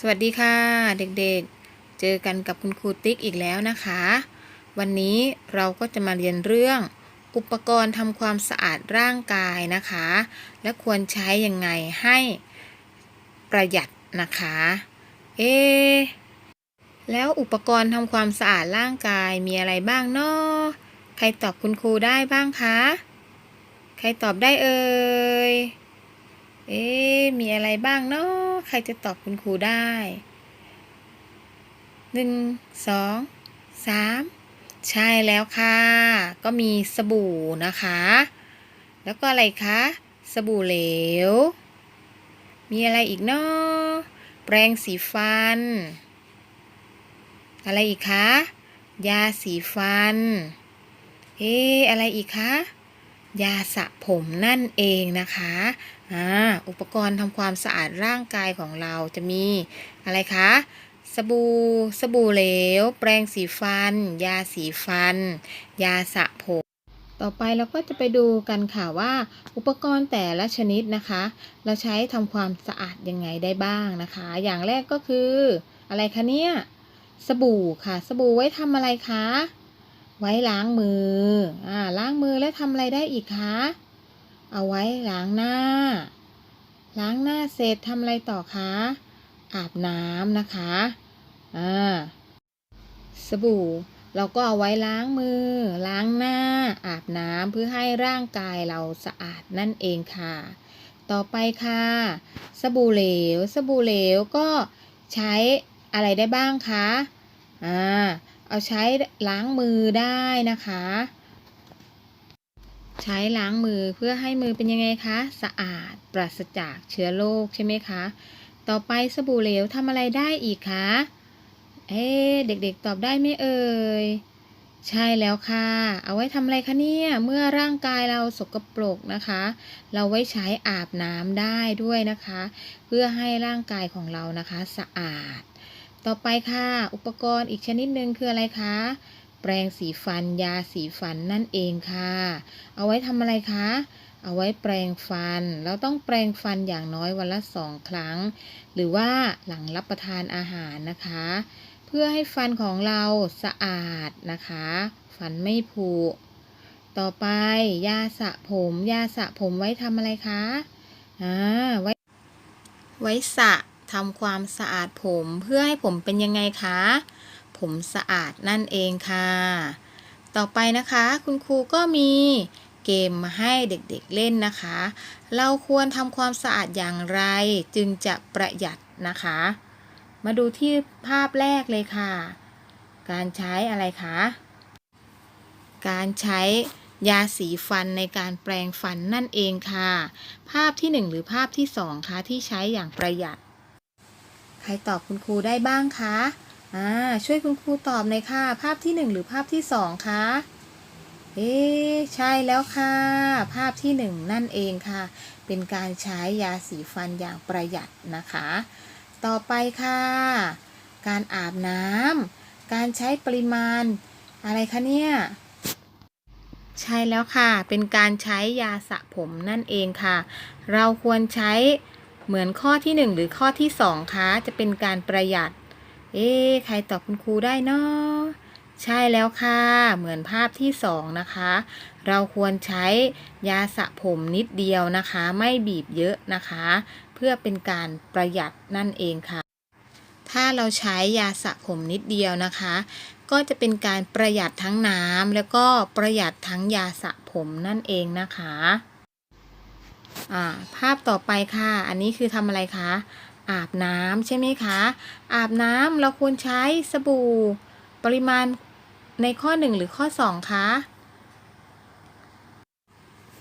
สวัสดีค่ะ เด็กๆ เจอกันกับคุณครูติ๊กอีกแล้วนะคะ วันนี้เราก็จะมาเรียนเรื่อง อุปกรณ์ทำความสะอาดร่างกายนะคะ และควรใช้ยังไงให้ประหยัดนะคะ เอ แล้วอุปกรณ์ทำความสะอาดร่างกายมีอะไรบ้างเนาะใครตอบคุณครูได้บ้างคะ ใครตอบได้เอ่ย เอ๊มีอะไรบ้างเนาะ ใครจะตอบคุณครูได้หนึ่งสองสามใช่แล้วค่ะ ก็มีสบู่นะคะ แล้วก็อะไรคะ สบู่เหลว มีอะไรอีกเนาะแปรงสีฟัน อะไรอีกคะ ยาสีฟัน เอ๊อะไรอีกคะ ยาสระผมนั่นเองนะคะอ่าอุปกรณ์ทำความสะอาดร่างกายของเราจะมีอะไรคะสบู่สบู่เหลว แปรงสีฟัน ยาสีฟัน ยาสระผมต่อไปเราก็จะไปดูกันค่ะว่า อุปกรณ์แต่ละชนิดนะคะ เราใช้ทำความสะอาดยังไงได้บ้างนะคะ อย่างแรกก็คือ อะไรคะเนี่ยสบู่ค่ะ สบู่ไว้ทำอะไรคะ ไว้ล้างมือ อ่า ล้างมือแล้วทำอะไรได้อีกคะ เอาไว้ล้างหน้า ล้างหน้าเสร็จทำอะไรต่อคะ อาบน้ำนะคะ อ่า สบู่เราก็เอาไว้ล้างมือ ล้างหน้า อาบน้ำเพื่อให้ร่างกายเราสะอาดนั่นเองค่ะ ต่อไปค่ะ สบู่เหลว สบู่เหลวก็ใช้อะไรได้บ้างคะ อ่า เอาใช้ล้างมือได้นะคะ ใช้ล้างมือเพื่อให้มือเป็นยังไงคะ สะอาดปราศจากเชื้อโรคใช่ไหมคะ ต่อไปสบู่เหลวทำอะไรได้อีกคะเอ๊เด็กๆตอบได้ไหมเอ่ยใช่แล้วค่ะ เอาไว้ทำอะไรคะเนี่ย เมื่อร่างกายเราสกปรกนะคะ เราไว้ใช้อาบน้ำได้ด้วยนะคะ เพื่อให้ร่างกายของเรานะคะสะอาด ต่อไปค่ะ อุปกรณ์อีกชนิดหนึ่งคืออะไรคะ แปรงสีฟันยาสีฟันนั่นเองค่ะ เอาไว้ทำอะไรคะ เอาไว้แปรงฟัน เราต้องแปรงฟันอย่างน้อยวันละสองครั้ง หรือว่าหลังรับประทานอาหารนะคะ เพื่อให้ฟันของเราสะอาดนะคะ ฟันไม่ผุต่อไปยาสระผมยาสระผมไว้ทำอะไรคะอ่าไว้ไว้สระ ทำความสะอาดผมเพื่อให้ผมเป็นยังไงคะ ผมสะอาดนั่นเองค่ะ ต่อไปนะคะคุณครูก็มีเกมมาให้เด็กๆเล่นนะคะ เราควรทำความสะอาดอย่างไรจึงจะประหยัดนะคะ มาดูที่ภาพแรกเลยค่ะ การใช้อะไรคะ การใช้ยาสีฟันในการแปรงฟันนั่นเองค่ะ ภาพที่หนึ่งหรือภาพที่สองคะที่ใช้อย่างประหยัด รตอบคุณครูได้บ้างคะอ่าช่วยคุณครูตอบหน่อยค่ะ ภาพที่หนึ่งหรือภาพที่สองคะเอ๊ใช่แล้วค่ะ ภาพที่หนึ่งนั่นเองค่ะ เป็นการใช้ยาสีฟันอย่างประหยัดนะคะ ต่อไปค่ะ การอาบน้ำการใช้ปริมาณ อะไรคะเนี่ยใช่แล้วค่ะ เป็นการใช้ยาสระผมนั่นเองค่ะ เราควรใช้ เหมือนข้อที่หนึ่งหรือข้อที่สองคะจะเป็นการประหยัด เอ๊ใครตอบคุณครูได้เนาะใช่แล้วค่ะ เหมือนภาพที่สองนะคะ เราควรใช้ยาสระผมนิดเดียวนะคะ ไม่บีบเยอะนะคะ เพื่อเป็นการประหยัดนั่นเองค่ะ ถ้าเราใช้ยาสระผมนิดเดียวนะคะ ก็จะเป็นการประหยัดทั้งน้ำแล้วก็ประหยัดทั้งยาสระผมนั่นเองนะคะ อ่าภาพต่อไปค่ะ อันนี้คือทำอะไรคะ อาบน้ำใช่ไหมคะ อาบน้ำเราควรใช้สบู่ปริมาณในข้อ 1 หรือข้อ 2 คะ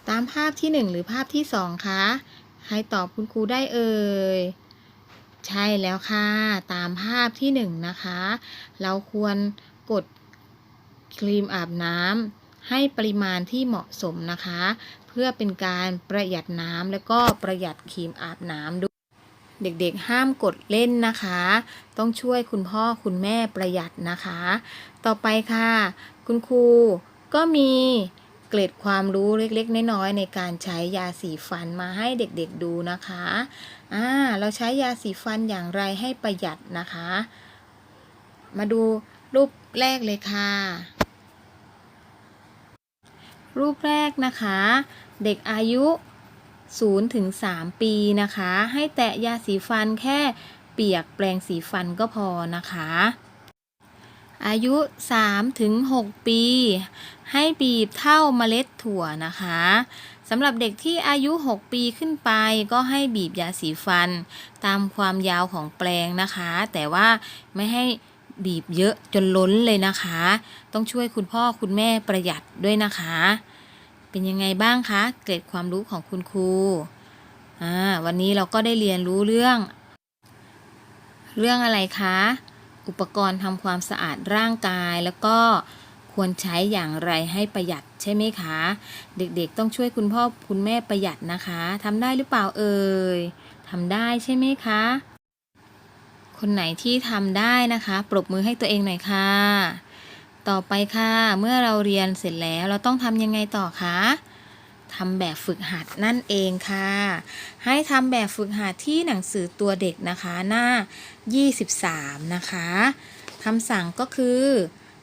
ตามภาพที่ 1 หรือภาพที่ 2 คะ ใครตอบคุณครูได้เอ่ย ใช่แล้วค่ะ ตามภาพที่ 1 นะคะ เราควรกดครีมอาบน้ำให้ปริมาณที่เหมาะสมนะคะ พื่อเป็นการประหยัดน้ำแล้วก็ประหยัดครีมอาบน้ำด้วย เด็กๆห้ามกดเล่นนะคะ ต้องช่วยคุณพ่อคุณแม่ประหยัดนะคะ ต่อไปค่ะ คุณครูก็มีเกร็ดความรู้เล็กๆ น้อยๆในการใช้ยาสีฟันมาให้เด็กๆดูนะคะ อ่า เราใช้ยาสีฟันอย่างไรให้ประหยัดนะคะ มาดูรูปแรกเลยค่ะ รูปแรกนะคะ เด็กอายุ 0 ถึง 3 ปีนะคะ ให้แตะยาสีฟันแค่เปียกแปรงสีฟันก็พอนะคะ อายุ 3 ถึง 6 ปี ให้บีบเท่าเมล็ดถั่วนะคะสำหรับเด็กที่อายุ 6 ปีขึ้นไป ก็ให้บีบยาสีฟัน ตามความยาวของแปรงนะคะ แต่ว่าไม่ให้บีบเยอะจนล้นเลยนะคะ ต้องช่วยคุณพ่อคุณแม่ประหยัดด้วยนะคะ เป็นยังไงบ้างคะ เกร็ดความรู้ของคุณครูอ่าวันนี้เราก็ได้เรียนรู้เรื่อง เรื่องอะไรคะ อุปกรณ์ทำความสะอาดร่างกายแล้วก็ควรใช้อย่างไรให้ประหยัดใช่ไหมคะ เด็กๆต้องช่วยคุณพ่อคุณแม่ประหยัดนะคะทำได้หรือเปล่าเอ่ยทำได้ใช่ไหมคะ คนไหนที่ทำได้นะคะ ปรบมือให้ตัวเองหน่อยค่ะ ต่อไปค่ะ เมื่อเราเรียนเสร็จแล้วเราต้องทำยังไงต่อคะทำแบบฝึกหัดนั่นเองค่ะ ให้ทำแบบฝึกหัดที่หนังสือตัวเด็กนะคะหน้า 23 นะคะคำสั่งก็คือ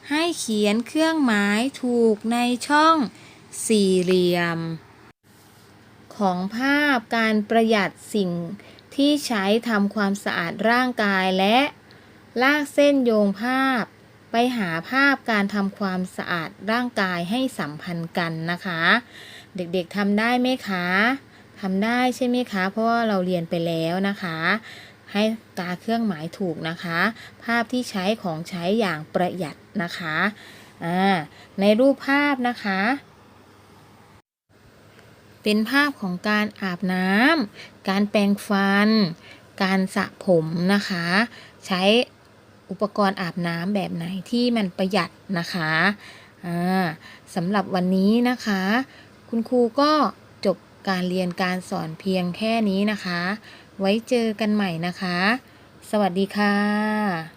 ให้เขียนเครื่องหมายถูกในช่องสี่เหลี่ยม ของภาพการประหยัดสิ่งที่ใช้ทำความสะอาดร่างกายและลากเส้นโยงภาพ ไปหาภาพการทำความสะอาดร่างกายให้สัมพันธ์กันนะคะ เด็กๆทำได้ไหมคะทำได้ใช่ไหมคะ เพราะว่าเราเรียนไปแล้วนะคะ ให้กาเครื่องหมายถูกนะคะ ภาพที่ใช้ของใช้อย่างประหยัดนะคะในรูปภาพนะคะ เป็นภาพของการอาบน้ำการแปรงฟัน การสระผมนะคะ ใช้ อุปกรณ์อาบน้ำแบบไหนที่มันประหยัดนะคะอ่าสำหรับวันนี้นะคะ คุณครูก็จบการเรียนการสอนเพียงแค่นี้นะคะ ไว้เจอกันใหม่นะคะ สวัสดีค่ะ